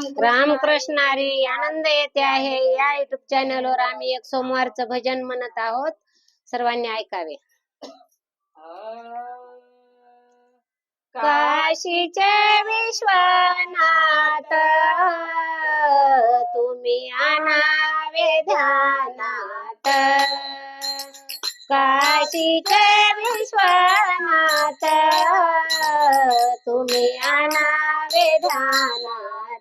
रामकृष्ण रामकृष्णारी आनंद येते आहे. या युट्यूब चॅनलवर आम्ही एक सोमवारचं भजन म्हणत आहोत. सर्वांनी ऐकावे. काशीचे विश्वनाथ तुम्ही आणावे ध्यानात. काशीचे विश्वनाथ तुम्ही आणावे ध्यानात.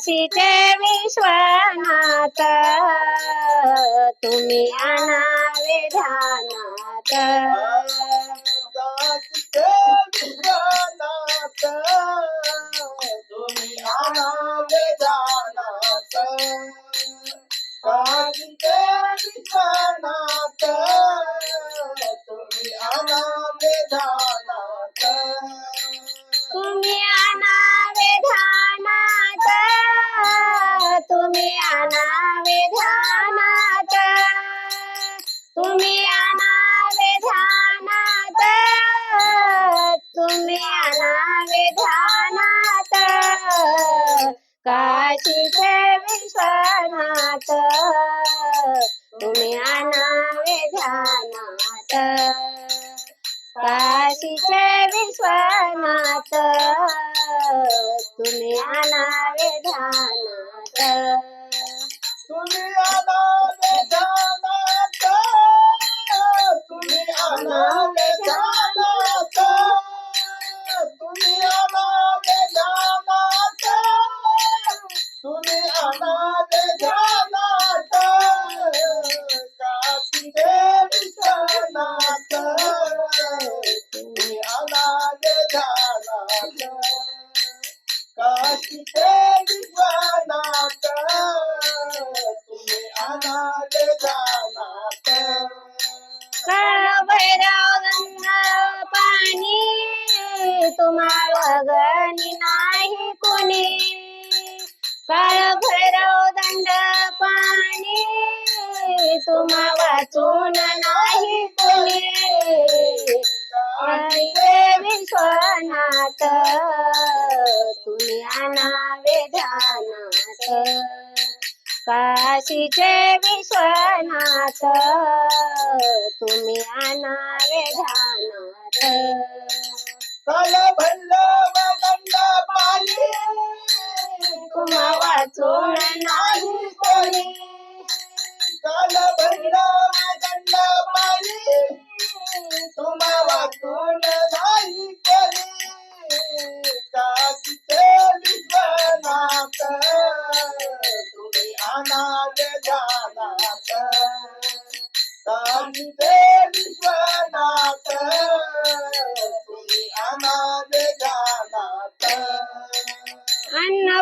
काशीचे विश्वनाथ तुम्ही आणावे ध्यानात काशीचे विश्वनाथ तुम्ही आनंद जानात काशीचे विश्वनाथ तुम्ही आनंद जानात आणावे ध्यानात. तुम्ही आणावे ध्यानात. तुम्ही आणावे ध्यानात. काशीचे गंगा तुम्हाला गणी नाही कोणी. काळ भैरव दंड पाणी तुम्हा वाचून नाही कोणी. विश्वनाथ तुम्ही आणावे ध्यानात. काशीचे विश्वनाथ तुम्ही आणावे ध्यानात. काल भल्ल वगंड पाणी तुम्हा वाचून नाही कोणी काल भल्ल वगंड पाणी तुम्हा वाचून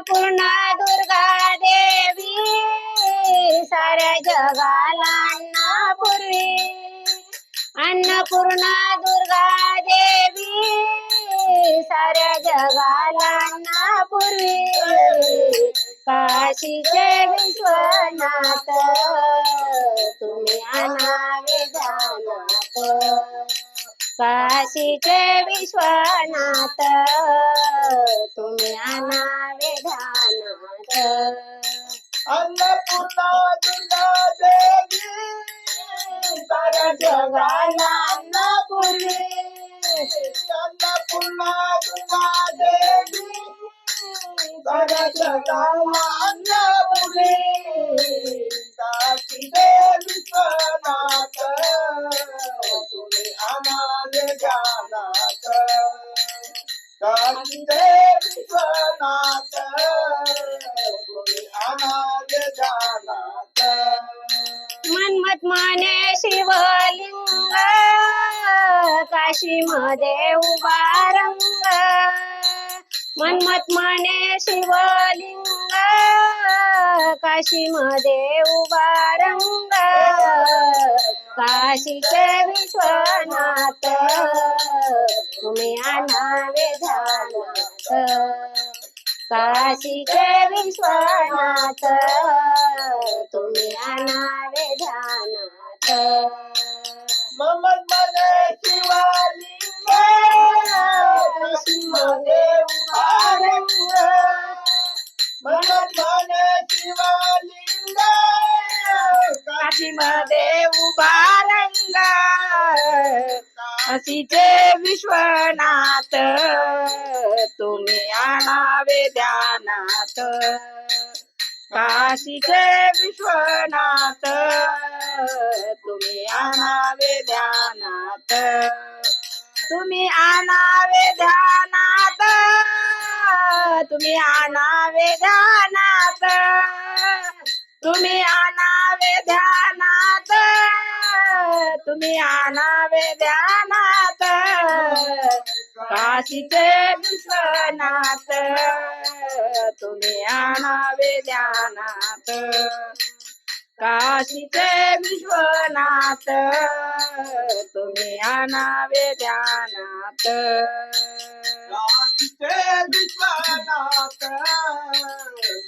पुन्हा दुर्गा देवी साऱ्या जगाला अन्नपूर्वी. अन्नपूर्णा दुर्गा देवी साऱ्या जगाला अन्नपूर्वी. काशीचे विश्वनाथ तुम्ही आणावे काशीचे विश्वनाथ तुम्ही आणावे ध्यानात. अन्नपूर्णा दुर्गा देवी साऱ्या जगाला अन्नपूर्वी अन्नपूर्णा दुर्गा देवी साऱ्या जगाला काशी मध्ये बारंग मन्मथ माने शिवलिंग. काशी मध्ये बारंग काशीचे विश्वनाथ. तुम्ही आणावे झाला. काशीचे विश्वनाथ. तुम्ही आणावे ध्यानात असीचे विश्वनाथ तुम्ही आणावे ध्यानात. काशीचे विश्वनाथ तुम्ही आणावे ध्यानात. तुम्ही आणावे ध्यानात तुम्ही आणावे ध्यानात. तुम्ही आण तुम्ही आणावे ध्यानात. काशीचे विश्वनाथ. तुम्ही आणावे ध्यानात. काशीचे विश्वनाथ. तुम्ही आणावे ध्यानात. काशीचे विश्वनाथ.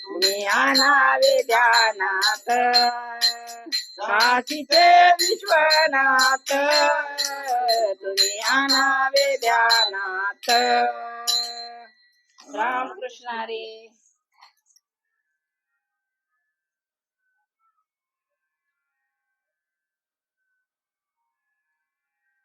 तुम्ही आणावे ध्यानात. काशीचे विश्वनाथ तुम्ही आणावे ध्यानाथ रामकृष्ण हरी.